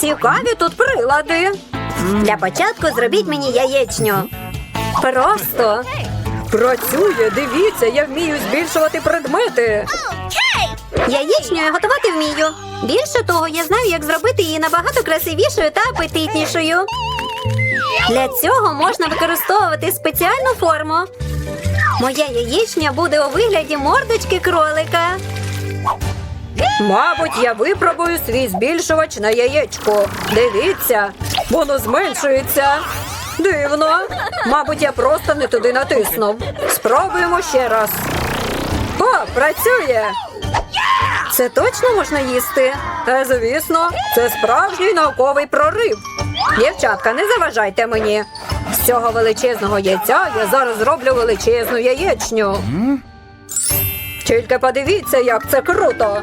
Цікаві тут прилади. Для початку зробіть мені яєчню. Просто. Працює, дивіться, я вмію збільшувати предмети. Яєчню я готувати вмію. Більше того, я знаю, як зробити її набагато красивішою та апетитнішою. Для цього можна використовувати спеціальну форму. Моя яєчня буде у вигляді мордочки кролика. Мабуть, я випробую свій збільшувач на яєчко. Дивіться, воно зменшується. Дивно. Мабуть, я просто не туди натиснув. Спробуємо ще раз. О, працює. Це точно можна їсти? Та звісно, це справжній науковий прорив. Дівчатка, не заважайте мені. З цього величезного яйця я зараз зроблю величезну яєчню. Тільки подивіться, як це круто.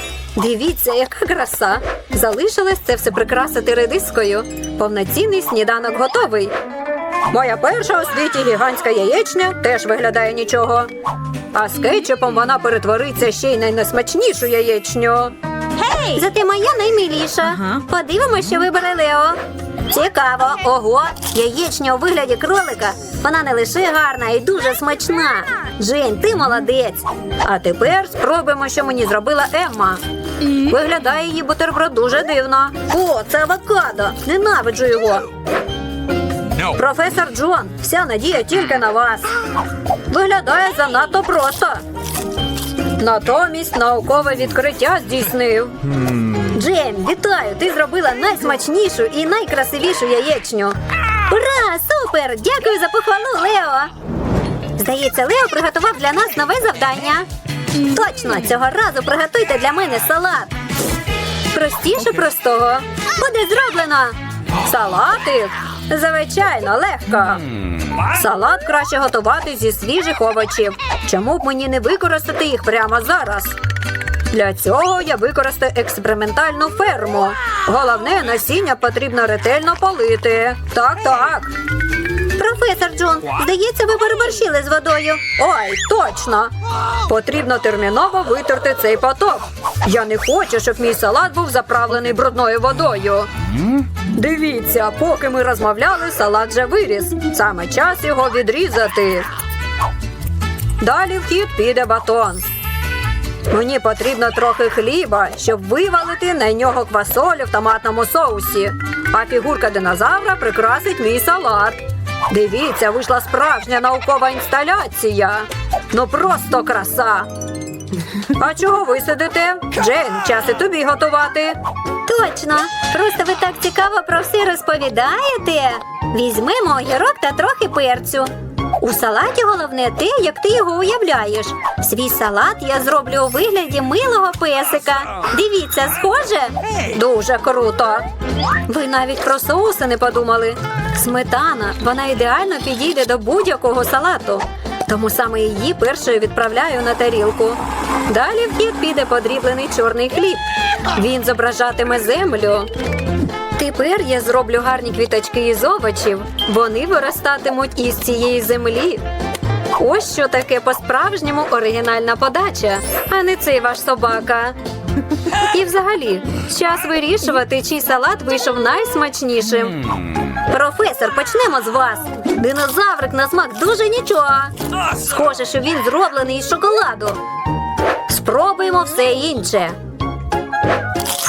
Дивіться, яка краса! Залишилось це все прикрасити редискою. Повноцінний сніданок готовий. Моя перша у світі гігантська яєчня теж виглядає нічого. А з кетчупом вона перетвориться ще й на найсмачнішу яєчню. Гей! Зате моя наймиліша. Подивимося, що вибере Лео. Цікаво, ого, яєчня у вигляді кролика. Вона не лише гарна і дуже смачна. Джейн, ти молодець. А тепер спробуємо, що мені зробила Емма. Виглядає її бутерброд дуже дивно. О, це авокадо. Ненавиджу його. No. Професор Джон, вся надія тільки на вас. Виглядає занадто просто. Натомість наукове відкриття здійснив. Джейм, вітаю! Ти зробила найсмачнішу і найкрасивішу яєчню. Ура! Супер! Дякую за похвалу, Лео! Здається, Лео приготував для нас нове завдання. Точно, цього разу приготуйте для мене салат. Простіше простого. Буде зроблено. Салатик. Звичайно, легко. Салат краще готувати зі свіжих овочів. Чому б мені не використати їх прямо зараз? Для цього я використаю експериментальну ферму. Головне, насіння потрібно ретельно полити. Так, так. Професор Джон, здається, ви переборщили з водою. Ой, точно. Потрібно терміново витерти цей поток. Я не хочу, щоб мій салат був заправлений брудною водою. Дивіться, поки ми розмовляли, салат вже виріс. Саме час його відрізати. Далі в хід піде батон. Мені потрібно трохи хліба, щоб вивалити на нього квасолю в томатному соусі. А фігурка динозавра прикрасить мій салат. Дивіться, вийшла справжня наукова інсталяція. Ну просто краса. А чого ви сидите? Джейн, час і тобі готувати. Точно. Просто ви так цікаво про все розповідаєте. Візьмемо огірок та трохи перцю. У салаті головне те, як ти його уявляєш. Свій салат я зроблю у вигляді милого песика. Дивіться, схоже? Дуже круто. Ви навіть про соуси не подумали. Сметана, вона ідеально підійде до будь-якого салату. Тому саме її першою відправляю на тарілку. Далі в хід піде подріблений чорний хліб. Він зображатиме землю. Тепер я зроблю гарні квіточки із овочів. Вони виростатимуть із цієї землі. Ось що таке по-справжньому оригінальна подача, а не цей ваш собака. І взагалі, час вирішувати, чий салат вийшов найсмачнішим. Професор, почнемо з вас. Динозаврик на смак дуже нічого. Схоже, що він зроблений із шоколаду. Спробуємо все інше.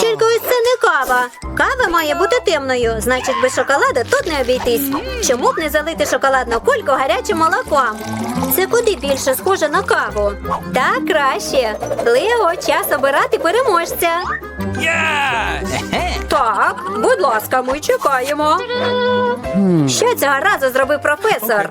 Тільки ось це не кава. Кава має бути темною, значить без шоколаду тут не обійтись. Чому б не залити шоколадну кульку гарячим молоком? Це куди більше схоже на каву. Так краще. Лео, час обирати переможця. Yeah! Так, будь ласка, ми чекаємо. Що цього разу зробив професор?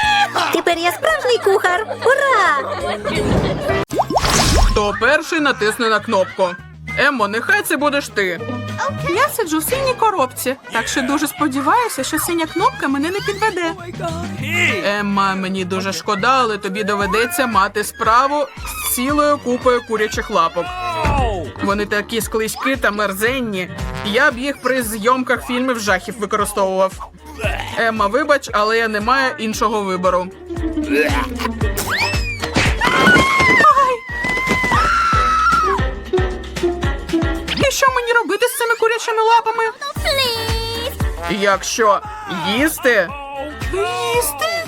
Тепер я справжній кухар. Ура! Хто перший натисне на кнопку? Еммо, нехай це будеш ти. Я сиджу в синій коробці, так що дуже сподіваюся, що синя кнопка мене не підведе. Емма, мені дуже шкода, але тобі доведеться мати справу з цілою купою курячих лапок. Вони такі склизькі та мерзенні. Я б їх при зйомках фільмів жахів використовував. Емма, вибач, але я не маю іншого вибору. І що мені робити з цими курячими лапами? Якщо їсти? Їсти?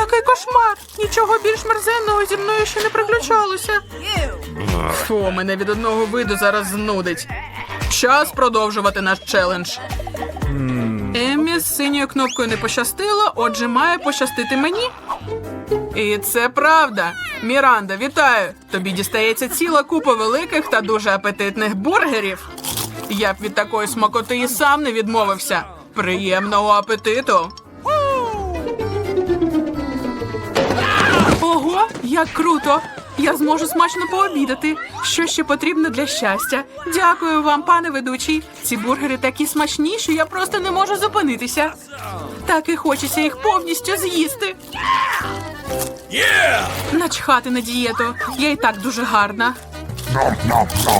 Який кошмар! Нічого більш мерзенного зі мною ще не приключалося. Фу, мене від одного виду зараз знудить. Час продовжувати наш челендж. Еммі з синьою кнопкою не пощастило, отже, має пощастити мені. І це правда. Міранда, вітаю! Тобі дістається ціла купа великих та дуже апетитних бургерів. Я б від такої смакоти і сам не відмовився. Приємного апетиту! Ого, як круто! Я зможу смачно пообідати. Що ще потрібно для щастя? Дякую вам, пане ведучий. Ці бургери такі смачні, що я просто не можу зупинитися. Так і хочеться їх повністю з'їсти. Начхати на дієту. Я і так дуже гарна.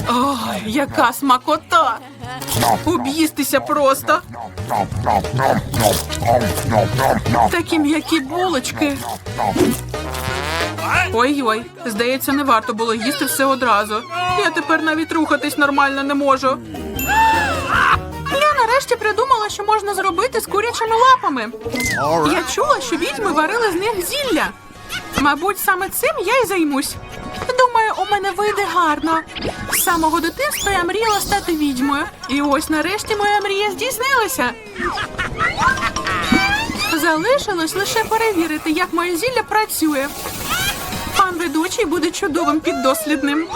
Ой, яка смакота! Об'їстися просто. Такі м'які булочки. Ой-ой, здається, не варто було їсти все одразу. Я тепер навіть рухатись нормально не можу. Я нарешті придумала, що можна зробити з курячими лапами. Я чула, що відьми варили з них зілля. Мабуть, саме цим я й займусь. Думаю, у мене вийде гарно. З самого дитинства я мріяла стати відьмою. І ось нарешті моя мрія здійснилася. Залишилось лише перевірити, як моє зілля працює. Пан ведучий буде чудовим піддослідним.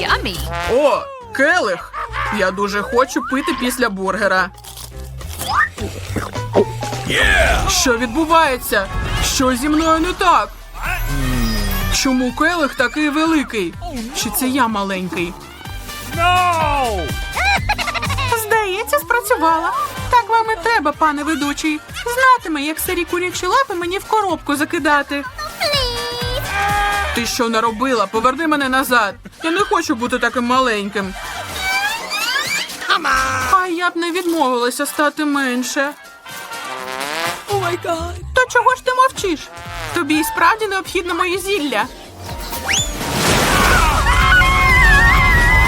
Yummy. О, келих! Я дуже хочу пити після бургера. Yeah! Що відбувається? Що зі мною не так? Чому келих такий великий? Чи це я маленький? No! Здається, спрацювала. Так вам і треба, пане ведучий. Знатиме, як старі курячі лапи мені в коробку закидати. Ти що наробила? Поверни мене назад. Я не хочу бути таким маленьким. А я б не відмовилася стати менше. О май гад. То чого ж ти мовчиш? Тобі і справді необхідно моє зілля.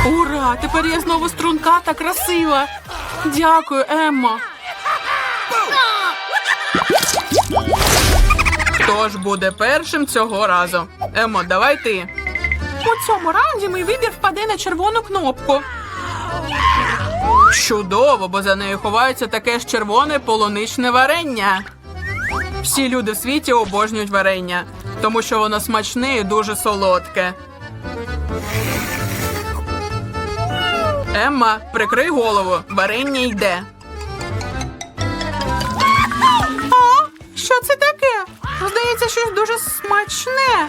Ура! Тепер я знову струнка та красива. Дякую, Еммо. Хто ж буде першим цього разу? Еммо, давай ти. У цьому раунді мій вибір впаде на червону кнопку. Чудово, бо за нею ховається таке ж червоне полуничне варення. Всі люди в світі обожнюють варення, тому що воно смачне і дуже солодке. Емма, прикрий голову, варення йде. А? Що це таке? Здається, щось дуже смачне.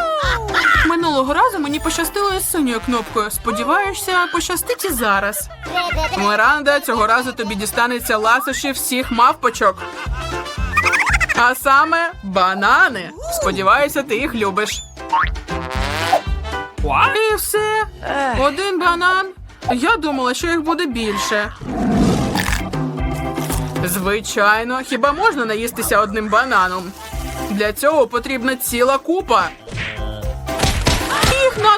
Минулого разу мені пощастило із синьою кнопкою. Сподіваюся, пощастить і зараз. Міранда, цього разу тобі дістанеться ласощі всіх мавпочок. А саме банани. Сподіваюся, ти їх любиш. What? І все. Один банан. Я думала, що їх буде більше. Звичайно, хіба можна наїстися одним бананом? Для цього потрібна ціла купа.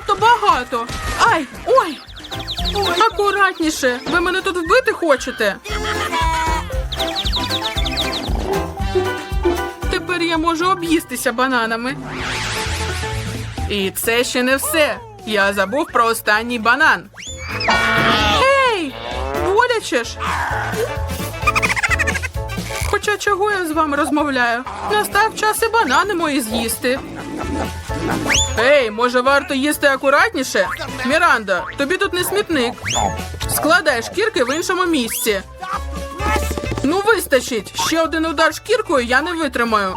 Їх надто багато. Ай, ой! Акуратніше, ви мене тут вбити хочете. Тепер я можу об'їстися бананами. І це ще не все. Я забув про останній банан. Ей! Боляче ж. Хоча чого я з вами розмовляю? Настав час і банани мої з'їсти. Ей, може варто їсти акуратніше? Міранда, тобі тут не смітник. Складай шкірки в іншому місці. Ну, вистачить. Ще один удар шкіркою я не витримаю.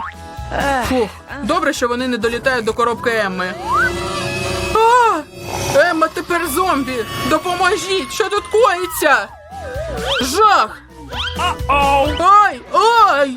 Фух, добре, що вони не долітають до коробки Емми. А! Емма тепер зомбі! Допоможіть! Що тут коїться? Жах! Uh-oh! Ай!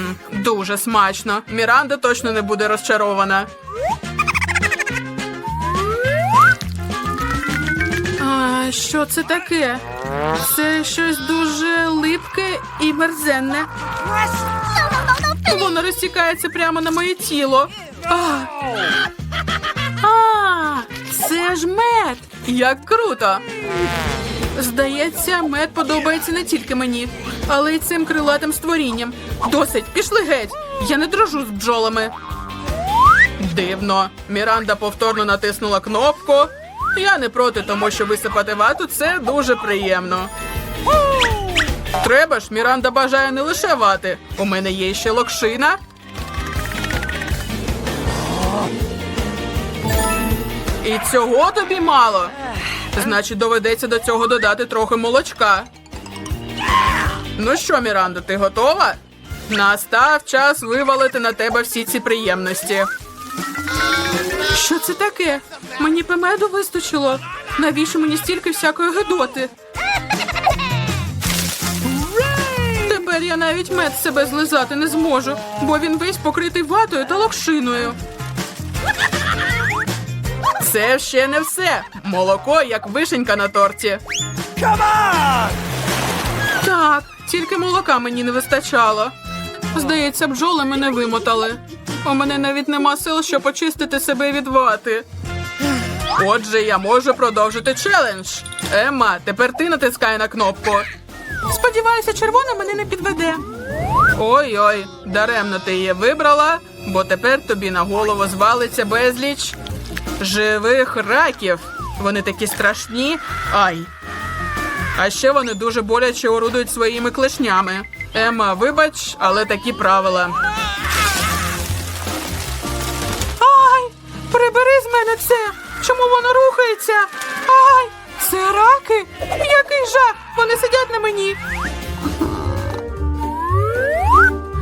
дуже смачно. Міранда точно не буде розчарована. А, що це таке? Це щось дуже липке і мерзенне. Воно розтікається прямо на моє тіло. А, це ж мед! Як круто! Здається, мед подобається не тільки мені, але й цим крилатим створінням. Досить, пішли геть. Я не дружу з бджолами. Дивно. Міранда повторно натиснула кнопку. Я не проти, тому що висипати вату це дуже приємно. Треба ж, Міранда бажає не лише вати. У мене є ще локшина. І цього тобі мало. Значить, доведеться до цього додати трохи молочка. Ну що, Мірандо, ти готова? Настав час вивалити на тебе всі ці приємності. Що це таке? Мені пемеду вистачило. Навіщо мені стільки всякої гидоти? Тепер я Я навіть мед з себе злизати не зможу, бо він весь покритий ватою та локшиною. Це ще не все. Молоко як вишенька на торті. Так, тільки молока мені не вистачало. Здається, бджоли мене вимотали. У мене навіть нема сил, щоб очистити себе від вати. Отже, я можу продовжити челендж. Емма, тепер ти натискай на кнопку. Сподіваюся, червона мене не підведе. Ой-ой, даремно ти її вибрала, бо тепер тобі на голову звалиться безліч живих раків. Вони такі страшні. Ай. А ще вони дуже боляче орудують своїми клешнями. Ема, вибач, але такі правила. Ай! Прибери з мене це! Чому воно рухається? Ай! Це раки? Який жах! Вони сидять на мені.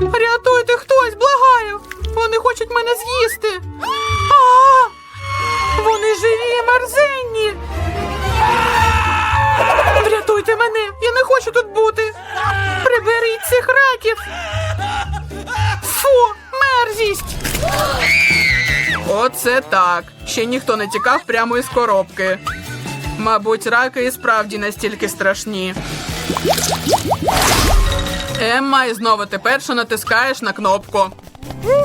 Рятуйте хтось, благаю! Вони хочуть мене з'їсти. А! Вони живі мерзенні. Приберіть! Фу, мерзість! Оце так. Ще ніхто не тікав прямо із коробки. Мабуть, раки і справді настільки страшні. Емма, і знову ти перша натискаєш на кнопку.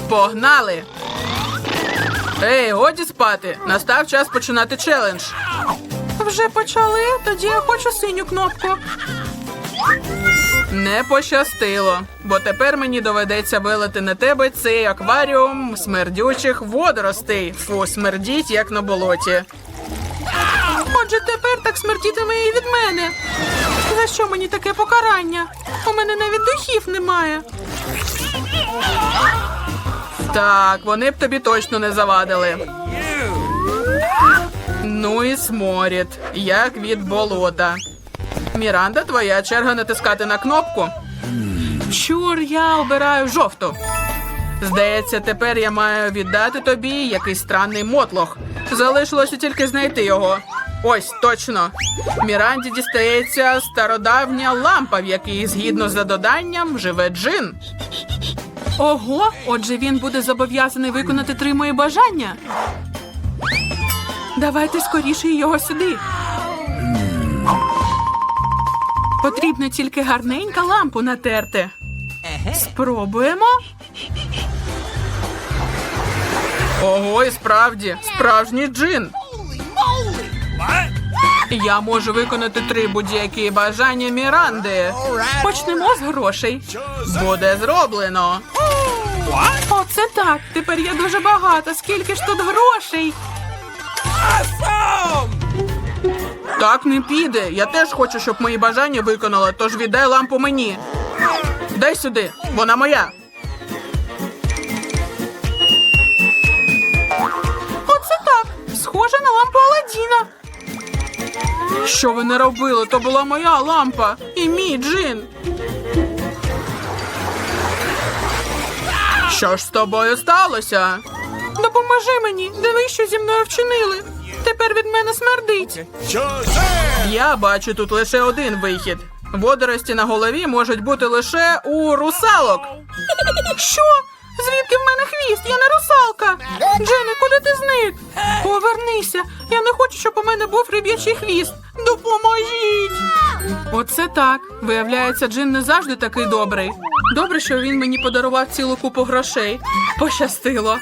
Погнали! Ей, годі спати! Настав час починати челендж. Вже почали? Тоді я хочу синю кнопку. Не пощастило, бо тепер мені доведеться вилити на тебе цей акваріум смердючих водоростей. Фу, смердіть, як на болоті. Отже, тепер так смердітиме і від мене. За що мені таке покарання? У мене навіть духів немає. Так, вони б тобі точно не завадили. Ну і сморід, як від болота. Міранда, твоя черга натискати на кнопку. Чур, я обираю жовту. Здається, тепер я маю віддати тобі якийсь странний мотлох. Залишилося тільки знайти його. Ось точно. Міранді дістається стародавня лампа, в якій, згідно з доданням, живе джин. Ого, отже, він буде зобов'язаний виконати три мої бажання. Давайте скоріше його сюди. Потрібно тільки гарненька лампу натерти. Спробуємо. Ого, і справді, справжній джин. Я можу виконати три будь-які бажання Міранди. Почнемо з грошей. Буде зроблено. Оце так. Тепер я дуже багата. Скільки ж тут грошей? Awesome! Так не піде. Я теж хочу, щоб мої бажання виконали, тож віддай лампу мені. Дай сюди, вона моя. Оце так. Схоже на лампу Аладдіна. Що ви не робили? То була моя лампа і мій джин. Що ж з тобою сталося? Допоможи мені, диви, що зі мною вчинили. Тепер від мене смердить. Shazam! Я бачу тут лише один вихід. Водорості на голові можуть бути лише у русалок. Що? Звідки в мене хвіст? Я не русалка. Джене, куди ти зник? Повернися. Я не хочу, щоб у мене був риб'ячий хвіст. Допоможіть. Оце так. Виявляється, Джин не завжди такий добрий. Добре, що він мені подарував цілу купу грошей. Пощастило.